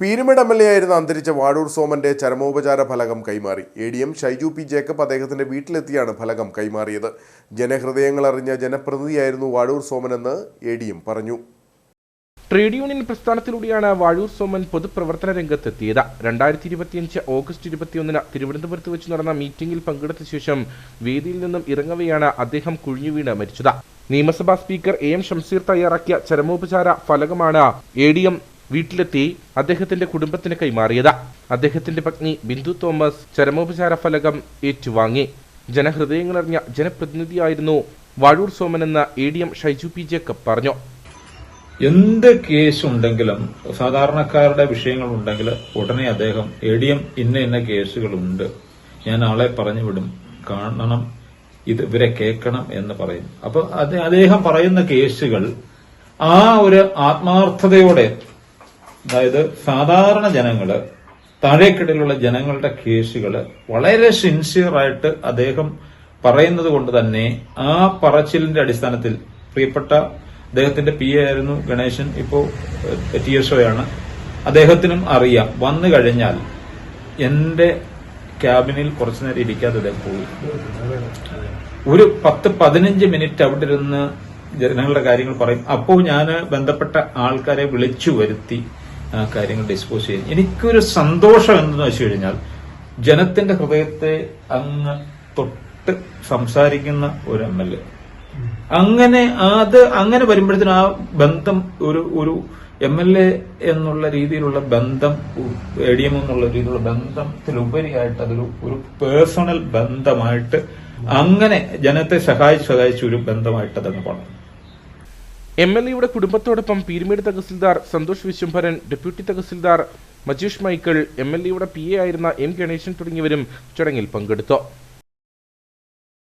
Peermade M L A ആയിരുന്ന അന്തരിച്ച വാഴൂർ സോമന്റെ ചരമോപചാര ഫലകം കൈമാറി. A D M Shaiju P Jacob അദ്ദേഹത്തിന്റെ വീട്ടിലെത്തിയാണ് ഫലകം കൈമാറിയത്. ജനഹൃദയങ്ങൾ അറിഞ്ഞ ജനപ്രതിനിധിയായിരുന്നു വാഴൂർ സോമനെന്ന് എ ഡി എം പറഞ്ഞു. ട്രേഡ് യൂണിയൻ പ്രസ്ഥാനത്തിലൂടെയാണ് വാഴൂർ സോമൻ പൊതുപ്രവർത്തന രംഗത്തെത്തിയത്. രണ്ടായിരത്തി ഇരുപത്തിയഞ്ച് ഓഗസ്റ്റ് ഇരുപത്തിയൊന്നിന് തിരുവനന്തപുരത്ത് വെച്ച് നടന്ന മീറ്റിംഗിൽ പങ്കെടുത്ത ശേഷം വേദിയിൽ നിന്നും ഇറങ്ങവെയാണ് അദ്ദേഹം കുഴിഞ്ഞുവീണ് മരിച്ചത്. നിയമസഭാ സ്പീക്കർ എ എം ഷംസീർ തയ്യാറാക്കിയ ചരമോപചാര ഫലകമാണ് എ ഡി എം വീട്ടിലെത്തി അദ്ദേഹത്തിന്റെ കുടുംബത്തിന് കൈമാറിയത്. അദ്ദേഹത്തിന്റെ പത്നി ബിന്ദു തോമസ് ചരമോപചാര ഫലകം ഏറ്റുവാങ്ങി. ജനഹൃദയങ്ങളറിഞ്ഞ ജനപ്രതിനിധിയായിരുന്നു വാഴൂർ സോമൻ എന്ന A D M Shaiju P Jacob പറഞ്ഞു. എന്ത് കേസ് ഉണ്ടെങ്കിലും സാധാരണക്കാരുടെ വിഷയങ്ങൾ ഉണ്ടെങ്കിൽ ഉടനെ അദ്ദേഹം എ ഡി എം ഇന്ന ഇന്ന കേസുകളുണ്ട് ഞാൻ ആളെ പറഞ്ഞു വിടും. കാണണം. ഇത് ഇവരെ കേൾക്കണം എന്ന് പറയും. അപ്പൊ അദ്ദേഹം പറയുന്ന കേസുകൾ ആ ഒരു ആത്മാർത്ഥതയോടെ അതായത് സാധാരണ ജനങ്ങൾ താഴേക്കിടയിലുള്ള ജനങ്ങളുടെ കേസുകൾ വളരെ സിൻസിയറായിട്ട് അദ്ദേഹം പറയുന്നത് കൊണ്ട് തന്നെ ആ പറച്ചിലിന്റെ അടിസ്ഥാനത്തിൽ പ്രിയപ്പെട്ട അദ്ദേഹത്തിന്റെ പി എ ആയിരുന്നു ഗണേശൻ. ഇപ്പോ ടി എസ് ഒയാണ് അദ്ദേഹത്തിനും അറിയാം. വന്നു കഴിഞ്ഞാൽ എന്റെ ക്യാബിനിൽ കുറച്ചു നേരം ഇരിക്കാതെ അദ്ദേഹം പോയി. ഒരു പത്ത് പതിനഞ്ച് മിനിറ്റ് അവിടെ ഇരുന്ന് ജനങ്ങളുടെ കാര്യങ്ങൾ പറയും. അപ്പോൾ ഞാൻ ബന്ധപ്പെട്ട ആൾക്കാരെ വിളിച്ചു വരുത്തി. കാര്യങ്ങൾ ഡിസ്പോസ് ചെയ്യും എനിക്കൊരു സന്തോഷം എന്തെന്ന് വെച്ച് കഴിഞ്ഞാൽ ജനത്തിന്റെ ഹൃദയത്തെ അങ്ങ് തൊട്ട് സംസാരിക്കുന്ന ഒരു എം എൽ എ. അങ്ങനെ അത് അങ്ങനെ വരുമ്പോഴത്തേനും ആ ബന്ധം ഒരു ഒരു എം എൽ എ എന്നുള്ള രീതിയിലുള്ള ബന്ധം എ ഡി എം എന്നുള്ള രീതിയിലുള്ള ബന്ധത്തിലുപരിയായിട്ട് അതൊരു ഒരു പേഴ്സണൽ ബന്ധമായിട്ട് അങ്ങനെ ജനത്തെ സഹായിച്ച് സഹായിച്ച ഒരു ബന്ധമായിട്ട് അതങ്ങ് പോകണം എം എൽ എയുടെ കുടുംബത്തോടൊപ്പം Peermade tahsildar Santhosh Viswambharan deputy tahsildar Majeesh Michael M L എയുടെ പി എ ആയിരുന്ന എം ഗണേശൻ തുടങ്ങിയവരും ചടങ്ങിൽ പങ്കെടുത്തു.